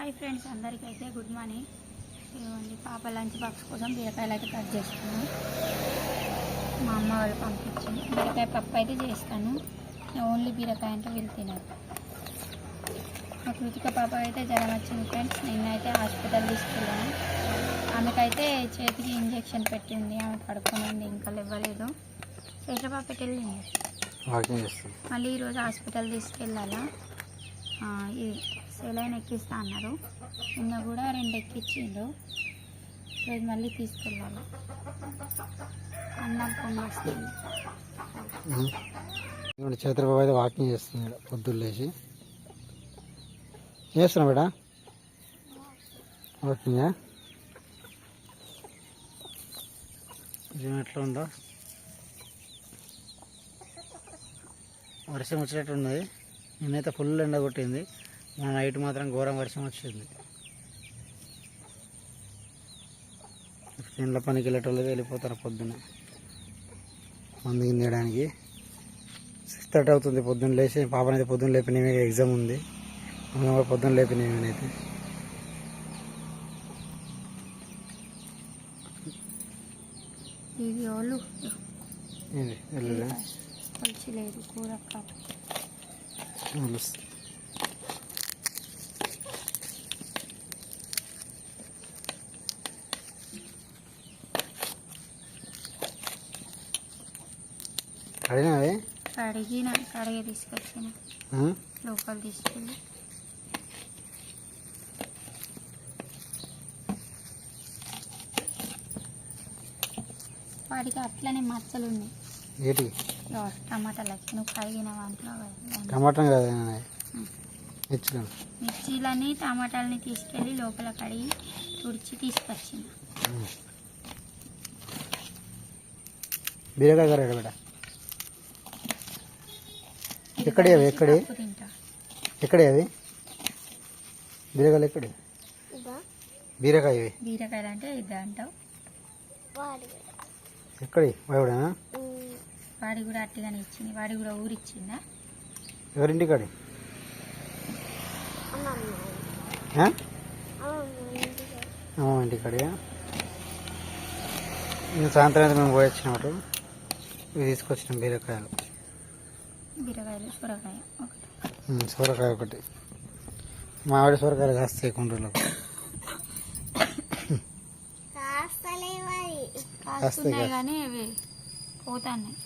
Hi friends అందరికీ అయితే good morning. ఇదిగోండి పాప లంచ్ బాక్స్ కోసం బీరకాయలు అయితే కట్ చేస్తున్నాను మా అమ్మ వాళ్ళు పంపించింది. బీరకాయ పప్పు అయితే చేస్తాను. ఓన్లీ బీరకాయ అంటే వీళ్ళు తినరు. మా కృతిక పాప అయితే జ్వరం వచ్చింది ఫ్రెండ్స్. నిన్న అయితే హాస్పిటల్ తీసుకెళ్ళాను. ఆమెకైతే చేతికి ఇంజెక్షన్ పెట్టింది. ఆమె పడుకొని ఉంది ఇంకా ఇవ్వలేదు చేతుల పాప చేస్తాం మళ్ళీ ఈరోజు హాస్పిటల్ తీసుకెళ్ళాలా? ఇది. సెలైన్ ఎక్కిస్తా అన్నారు. నిన్న కూడా రెండు ఎక్కించిండు ఈరోజు మళ్ళీ తీసుకెళ్ళాలి. అన్నం ఇప్పుడు చంద్రబాబు అయితే వాకింగ్ చేస్తున్నాడు పొద్దున్న లేచి. చేస్తున్నా బేటా వాకింగ్? ఇది ఎట్లా ఉందో? వర్షం వచ్చేటట్టు ఉన్నది. నేనైతే ఫుల్ ఎండ కొట్టింది మా నైట్ మాత్రం ఘోరం వర్షం వచ్చింది. ఇంట్లో పనికి వెళ్ళేటోళ్ళు వెళ్ళిపోతారు పొద్దున్న. మందు గిన్నెయడానికి సిక్స్ థర్టీ అవుతుంది పొద్దున్న లేచి పాపనైతే పొద్దున్న లేపిన ఎగ్జామ్ ఉంది. అమ్మ కూడా పొద్దున్న లేపిన నేనైతే. ఇది వాళ్ళు ఏంది? వెళ్ళలే కలిసి లేదు కూర అవి? కడిగిన కడిగి తీసుకొచ్చిన? లోపల తీసుకెళ్ళి వాడికి అట్లనే మచ్చలు ఉన్నాయి. ఏంటి టమాటాలకి. నువ్వు కడిగిన వాంట్లో టమాటా కదా మిర్చీలని టమాటాలని తీసుకెళ్ళి లోపల కడిగి తుడిచి తీసుకొచ్చిన. బీరకాయ కర్రీ బేట ఎక్కడి అవి ఎక్కడి ఎక్కడి అవి బీరకాయలు ఎక్కడి? బీరకాయ ఇవి. బీరకాయలు అంటే ఇది అంటావు. ఎక్కడి? వాయుడేనా వాడి కూడా అట్టిగానే ఇచ్చింది. వాడి కూడా ఊరిచ్చిందా? ఎవరింటి కాడి ఇంటి కాడియా ఇంకా సాయంత్రం అయితే మేము పోయి వచ్చినప్పుడు ఇవి తీసుకొచ్చినాం బీరకాయలు. బీరకాయలు సొరకాయ ఒకటి. ఉమ్, సొరకాయ ఒకటి. మా ఆవిడ సొరకాయలు కాస్తాయి కాస్తున్నాయి కానీ అవి పోతాన్నాయి.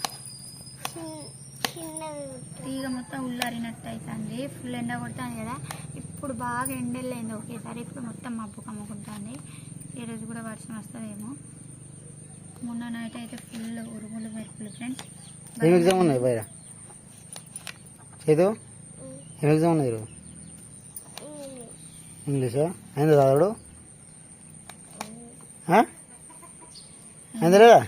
తీగ మొత్తం ఉల్లారినట్టు అవుతుంది ఫుల్ ఎండ కొడుతుంది కదా. ఇప్పుడు బాగా ఎండెళ్ళైంది ఒకేసారి. ఇప్పుడు మొత్తం మబ్బు కమ్ముకుంటుంది ఈరోజు కూడా వర్షం వస్తుందేమో. మొన్న నైట్ అయితే ఫుల్ ఉరుములు మెరుపులు ఫ్రెండ్స్ ఏం ఎగ్జామ్ ఉన్నాయి బయట చేదు ఏం ఎగ్జామ్ ఉన్నాయి ఈరోజు? ఇంగ్లీషా? అయిందా చదవడు? అయిందా లేదా?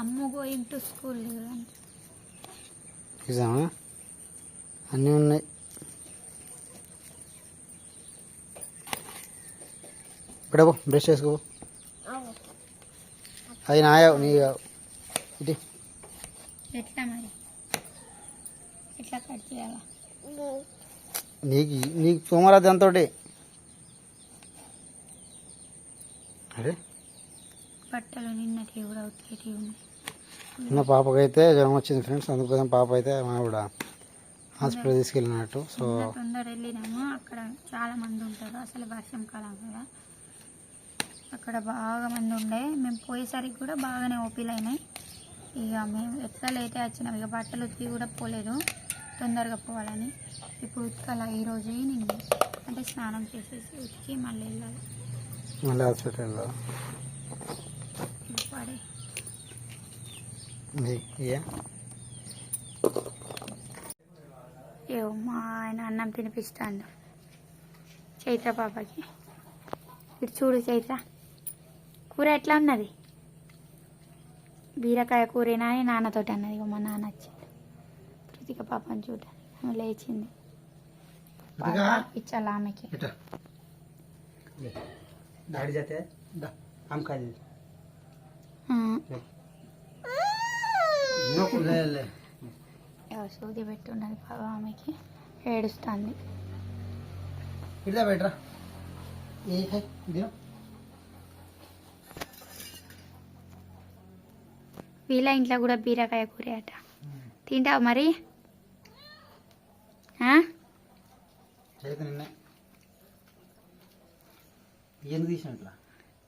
అమ్మో గోయింగ్ టు స్కూల్. ఎగ్జామా అన్నీ ఉన్నాయి. ఇక్కడ పో బ్రష్ చేసుకో అది నాయావు నీ కావు. ఇటు. ఎట్లా మరి? ఎట్లా కట్ చేయాలా? నీకు నీకు సోమవారం దాంతో అరే. బట్టలు నిన్నటి కూడా ఉతికేటివి ఉన్నాయి. చిన్న పాపకైతే జ్వరం వచ్చింది ఫ్రెండ్స్ అందుకోసం పాప అయితే మా కూడా హాస్పిటల్ తీసుకెళ్ళినట్టు. సో తొందర వెళ్ళినాము అక్కడ చాలా మంది ఉంటారు అసలు వర్షం కాలం కదా. అక్కడ బాగా మంది ఉండే. మేము పోయేసరికి కూడా బాగానే ఓపీలు అయినాయి. ఇక మేము ఎట్లా లేటే వచ్చినాం. ఇక బట్టలు ఉతికి కూడా పోలేదు. తొందరగా పోవాలని. ఇప్పుడు ఉతకాల ఈరోజు ఈవినింగ్ అంటే స్నానం చేసేసి ఉతికి మళ్ళీ వెళ్ళాలి. మళ్ళీ హాస్పిటల్లో ఇప్పుడు పడే. ఏవో మా ఆయన అన్నం తినిపిస్తాడు. చైత్ర పాపకి. ఇటు చూడు చైత్ర. కూర ఎట్లా ఉన్నది బీరకాయ కూరేనా అని నాన్నతో అన్నది. మా నాన్న వచ్చింది కృతిక పాపని చూడ ఆమె లేచింది. ఇచ్చాలి ఆమెకి. సూది పెట్టున్నది బాబా ఆమెకి. ఏడుస్తుంది. ఇట్లా బెటరా ఏ వీళ్ళ ఇంట్లో కూడా బీరకాయ కూర అట. తింటావు మరి?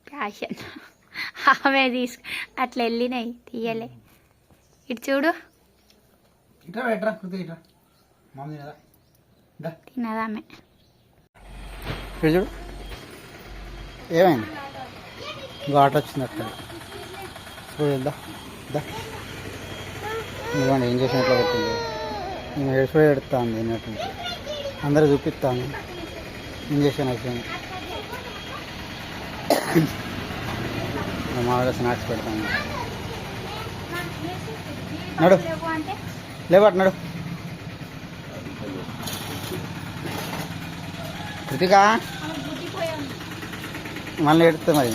ప్యాషన్ ఆమె తీసుకు అట్లా వెళ్ళినాయి తీయలే. ఇటు చూడు. ఇక్కడ చూడు. ఏమైంది? ఘాట్ వచ్చింది అక్కడ. చూడు ఇదిగోండి ఏం చేసినట్లు పెట్టింది నేను ఎడిసిపోయి ఎడుతాను తిన్నట్టు అందరూ చూపిస్తాను. ఇంజక్షన్ వచ్చింది మామూలుగా స్నాక్స్ పెడతాను. నడు. లేవట్ నడు. కృతికా? మళ్ళీ ఎడుతుంది మరి.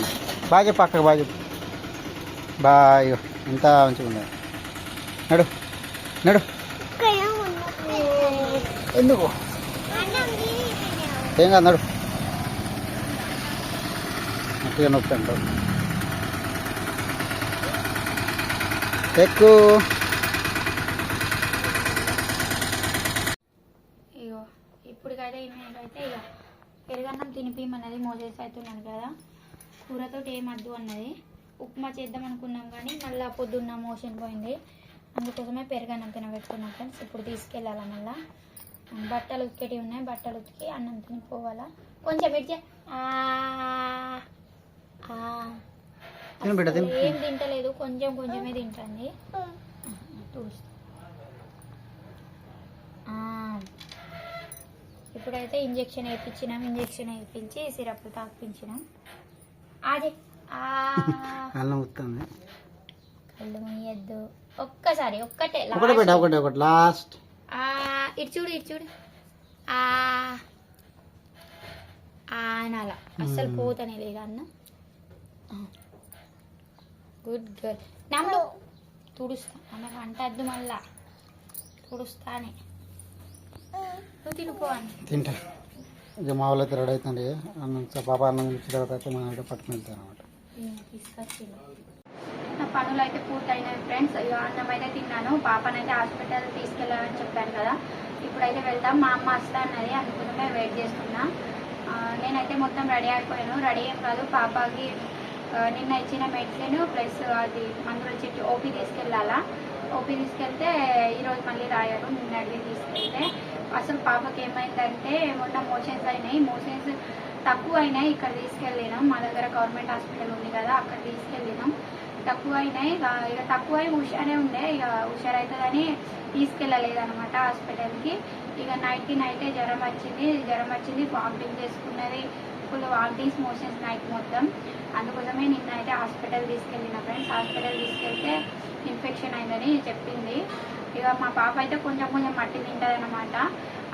బాగా చెప్పు అక్కడికి బాగా చెప్పు. బాయ్. ఎంత మంచిగా ఉంది. నడు నడు. ఎందుకు? ఏం కాదు నడు. మంచిగా నొప్పి అంటావు. ఎక్కు. ఇగో ఇప్పటికైతే ఈమెకైతే ఇక పెరుగన్నం తినిపిమన్నది మోజేసి అవుతున్నాను కదా. కూరతో ఏమద్దు అన్నది. ఉప్మా చేద్దాం అనుకున్నాం కానీ మళ్ళీ పొద్దున్న మోషన్ పోయింది. అందుకోసమే పెరుగన్నం తినబెట్టుకున్నాం ఫ్రెండ్స్. ఇప్పుడు తీసుకెళ్ళాలా మళ్ళా? బట్టలు ఉతికేటివి ఉన్నాయి. బట్టలు ఉతికి అన్నం తిని పోవాలా కొంచెం పెడితే తిను. ఏం తింటలేదు. కొంచెం కొంచెమే తింటుంది. చూస్తా ఆ, ఇప్పుడైతే ఇంజెక్షన్ వేయించినాం. ఇంజెక్షన్ వేయించి సిరప్ తాపించినాం అదే అల్లం వస్తుంది కళ్ళు మూయద్దు ఒక్కసారి ఒక్కటే ఒకటి last. ఒకటి ఒకటి లాస్ట్ ఆ, ఇటు చూడు ఇటు చూడు. ఆ ఆ అనాల అస్సలు. పోతనే లేదు అన్న. Good girl. నమ్ము. తుడుస్తా. ఆమెకు అంటద్దు మళ్ళా. తుడుస్తానే. నువ్వు అని తింటా. ఇక మా వాళ్ళు అయితే రెడీ అవుతుంది అన్నం పాప అన్నం తర్వాత అయితే మనం పట్టుకుని వెళ్తాం అనమాట తీసుకొచ్చి నా పనులు అయితే పూర్తయినాయి ఫ్రెండ్స్. ఇక అన్నం అయితే తిన్నాను. పాపనైతే హాస్పిటల్ తీసుకెళ్ళాలని చెప్పాను కదా. ఇప్పుడైతే వెళ్తాం మా అమ్మ వస్తా అన్నది అందుకోసమే వెయిట్ చేస్తున్నా. నేనైతే మొత్తం రెడీ అయిపోయాను. రెడీ ఏం కాదు. పాపకి నిన్న ఇచ్చిన మెడిసిన్ ప్లస్ అది మందుల చెట్టు ఓపీ తీసుకెళ్ళాలా. ఓపీ తీసుకెళ్తే ఈరోజు మళ్ళీ రాయారు. నిన్న అడిగి తీసుకెళ్తే అసలు పాపకి ఏమైందంటే మొన్న మోషన్స్ అయినాయి. మోషన్స్ తక్కువ అయినాయి. ఇక్కడ తీసుకెళ్ళినాం. మా దగ్గర గవర్నమెంట్ హాస్పిటల్ ఉంది కదా అక్కడ తీసుకెళ్ళినాం. తక్కువ అయినాయి. ఇక ఇక తక్కువ అయి హుషారే ఉండే. ఇక హుషార్ అవుతుందని తీసుకెళ్ళలేదు అనమాట హాస్పిటల్కి. ఇక నైట్కి నైటే జ్వరం వచ్చింది. జ్వరం వచ్చింది. వామిటింగ్ చేసుకున్నది. ఫుల్ వామిటింగ్స్ మోషన్స్ నైట్ మొత్తం. అందుకోసమే నిన్న అయితే హాస్పిటల్ తీసుకెళ్ళిన ఫ్రెండ్స్. హాస్పిటల్ తీసుకెళ్తే ఇన్ఫెక్షన్ అయిందని చెప్పింది. ఇక మా పాప అయితే కొంచెం కొంచెం మట్టి తింటుంది అనమాట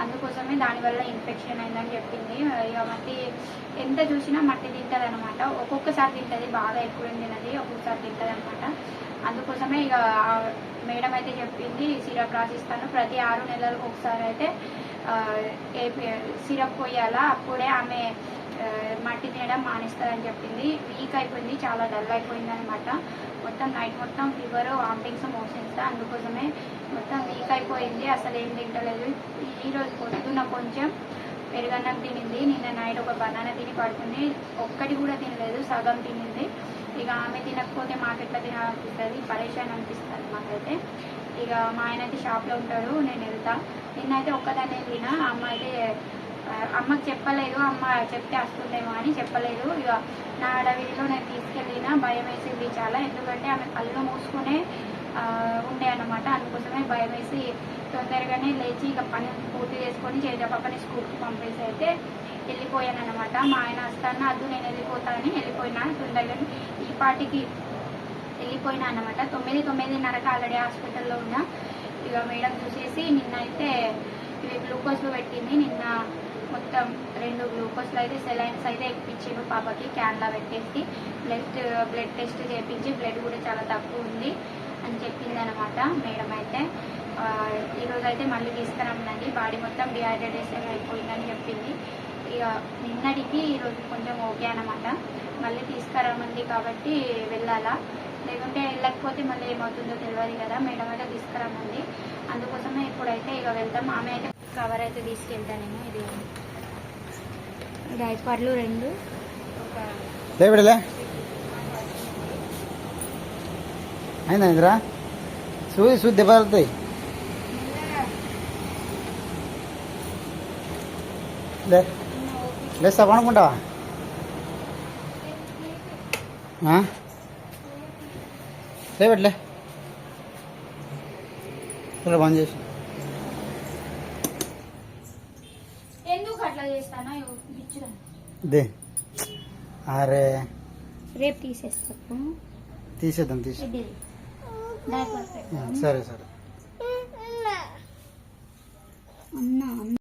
అందుకోసమే దానివల్ల ఇన్ఫెక్షన్ అయిందని చెప్పింది. ఇక మట్టి ఎంత చూసినా మట్టి తింటుంది అనమాట ఒక్కొక్కసారి తింటుంది బాగా ఎక్కువ తినది ఒక్కొక్కసారి తింటుంది అనమాట అందుకోసమే ఇక మేడం అయితే చెప్పింది సిరప్ రాసిస్తాను. ప్రతి ఆరు నెలలకు ఒకసారి అయితే ఏ- సిరప్ పోయాలా అప్పుడే ఆమె మట్టి తినడం మానేస్తారని చెప్పింది. వీక్ అయిపోయింది చాలా డల్ అయిపోయింది అనమాట మొత్తం నైట్ మొత్తం ఫీవర్ వామిటింగ్స్ మోషన్స్ అందుకోసమే మొత్తం వీక్ అయిపోయింది. అసలు ఏం తింటలేదు. ఈరోజు పొద్దున్న కొంచెం పెరుగన్నం తినింది. నిన్న నైట్ ఒక బనానా తిని పడుకుంది. ఒక్కటి కూడా తినలేదు. సగం తినింది. ఇక ఆమె తినకపోతే మాకు ఎట్లా తినాలనిపిస్తుంది. పరేషాన్ అనిపిస్తుంది మాకైతే. ఇక మా ఆయన అయితే షాప్లో ఉంటాడు. నేను వెళ్తా. నిన్నైతే ఒక్కదాన్ని తిన. అమ్మ అయితే అమ్మకి చెప్పలేదు. అమ్మ చెప్తే వస్తుందేమో అని చెప్పలేదు. ఇక నా అడవిలో నేను తీసుకెళ్ళిన. భయం వేసింది చాలా. ఎందుకంటే ఆమె కళ్ళు మూసుకునే ఉండే అన్నమాట అందుకోసమే భయం వేసి తొందరగానే లేచి ఇక పని పూర్తి చేసుకొని చేజ పాపని స్కూల్కి పంపేసి అయితే వెళ్ళిపోయాను అనమాట మా ఆయన వస్తాను అద్దు నేను వెళ్ళిపోతానని వెళ్ళిపోయినా. తొందరగానే ఈ పాటికి వెళ్ళిపోయినా అనమాట తొమ్మిది తొమ్మిదిన్నరకు ఆల్రెడీ హాస్పిటల్లో ఉన్నా. ఇక మేడం చూసేసి నిన్న అయితే ఇవి గ్లూకోజ్లో పెట్టింది. నిన్న మొత్తం రెండు గ్లూకోజ్లు అయితే సెలైన్స్ అయితే ఎక్కించారు పాపకి క్యాన్లా పెట్టేసి. బ్లడ్ బ్లడ్ టెస్ట్ చేయించి బ్లడ్ కూడా చాలా తక్కువ ఉంది. అని చెప్పింది అనమాట మేడం అయితే. ఈరోజు అయితే మళ్ళీ తీసుకురమ్మండి బాడీ మొత్తం డిహైడ్రేషన్ అయిపోయిందని చెప్పింది. ఇక నిన్నటికి ఈరోజు కొంచెం ఓకే అనమాట. మళ్ళీ తీసుకురమ్మంది కాబట్టి వెళ్ళాలా? లేకుంటే వెళ్ళకపోతే మళ్ళీ ఏమవుతుందో తెలియదు కదా. మేడం అయితే తీసుకురమ్మంది అందుకోసమే ఇప్పుడైతే ఇక వెళ్తాం. ఆమె అయితే కవర్ అయితే తీసుకెళ్తానేమో ఇది డైపర్లు రెండు. ఒక అయిందా ఇందిరా? సూది సూది దెబ్బ తగులుతాయి. లే లేస్తా పనుకుంటావా లేబెట్లే సరే బంద్ చేసి. దే. అరే. రేపు తీసేస్తాను తీసేద్దాం తీసే సరే సరే. అన్నా.